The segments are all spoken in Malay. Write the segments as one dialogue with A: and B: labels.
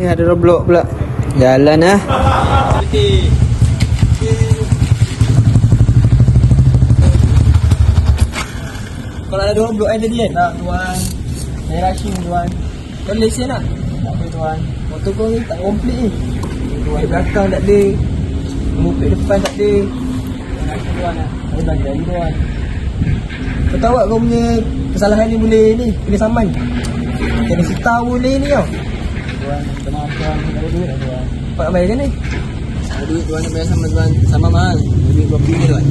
A: Ni ada roblox pula. Jalan ah. Kalau ada roblox kan tadi kan? Tak tuan. Saya rushing tuan. Kau lesen tak? Tak ada tuan. Motor kau ni tak komplit ni. Tuan belakang tak ada. Plate depan tak ada. Rushing tuan lah. Saya bagi lagi tuan. Kau tahu tak kau punya kesalahan ni boleh ni? Kena saman. Kena sita boleh ni tau. Tuan, tenang tuan. Tak ada duit tak tuan. Kau nak bayar macam ni? Ada duit tuan nak bayar sama tuan. Sama mahal. Duit berapa ni tuan?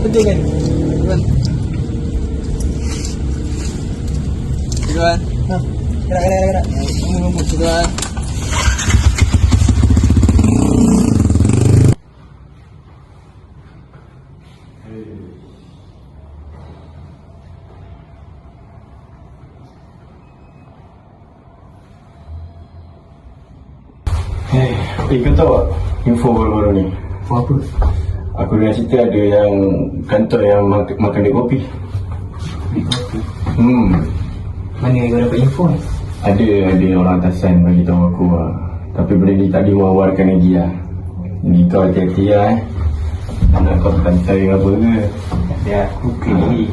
A: Betul kan? Tuan. Tuan. Ha. Gerak gerak gerak. Nombor nombor tuan.
B: Eh, eh kau tahu tak info baru-baru ni? Info apa? Aku dengar cerita ada yang kantor yang mak- makan dia kopi. Hmm,
A: Mana kau dapat info ni?
B: ada ada orang atasan bagi tahu aku lah. Tapi benda ni tak diwar-warkan lagi lah. Ni kau hati-hati lah eh. Pantai ke apa ke?
A: Ya, okey.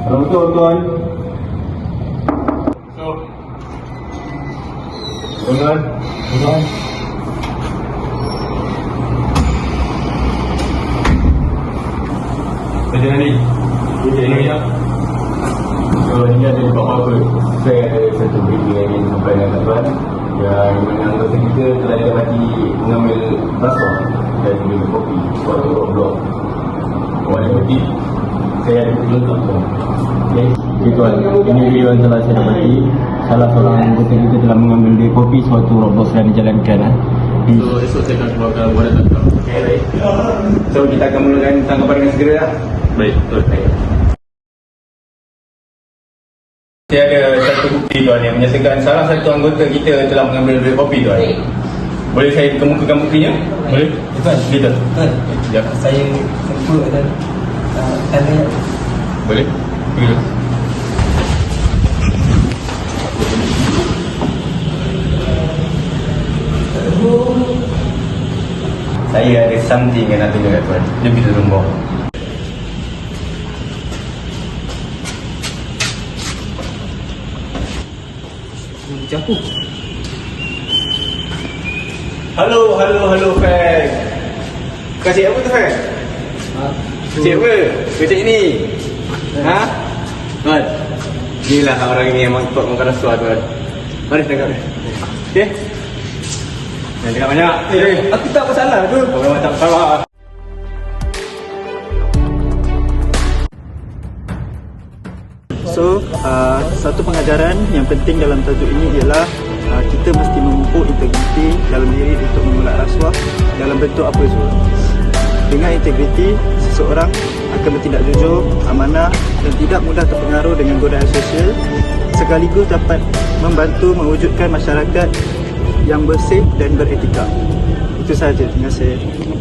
B: Kalau betul tuan. So. Tuan. Tuan. Kerja ni. Kerja ni ya. So ni ada di bawah apa? Saya ada satu berita yang ingin sampaikan kat tuan yang mana anggota kita telah didapati mengambil rasuah dari minum kopi suatu. Awak ada bukti? Saya ada bukti lengkap tuan. Okay. Okay tuan, ini video yang telah saya dapati Salah seorang anggota kita telah mengambil dia kopi suatu robos yang dijalankan eh. So esok saya akan keluarkan wadah tangkap Okay baik So kita akan mulakan tangkapan dengan segera lah Baik, betul Saya ada satu bukti tuan yang menyatakan salah satu anggota kita telah mengambil dia kopi tuan. Boleh saya kemukakan buktinya? Boleh? Tuan, kita.
A: Tuan,
B: Sekejap
A: saya sempur dan uh, tanya.
B: Boleh? Pergi dulu Saya ada something yang nak tunjuk kat tuan. Kita turun bawah
A: apa?
B: Halo, halo, halo fan Kasih apa tu fan?
A: Ha?
B: Cik apa? Kecik ni Ha? Tuan Inilah orang ini yang mampu makan rasuah tuan Mari tengok Okay? Jangan tengok banyak
A: Eh, aku tak masalah tu.
B: Kau memang tak salah
C: So, uh, satu pengajaran yang penting dalam tajuk ini ialah uh, kita mesti memupuk integriti dalam diri untuk menolak rasuah dalam bentuk apa jua. Dengan integriti, seseorang akan bertindak jujur, amanah dan tidak mudah terpengaruh dengan godaan sosial sekaligus dapat membantu mewujudkan masyarakat yang bersih dan beretika. Itu sahaja. Terima kasih.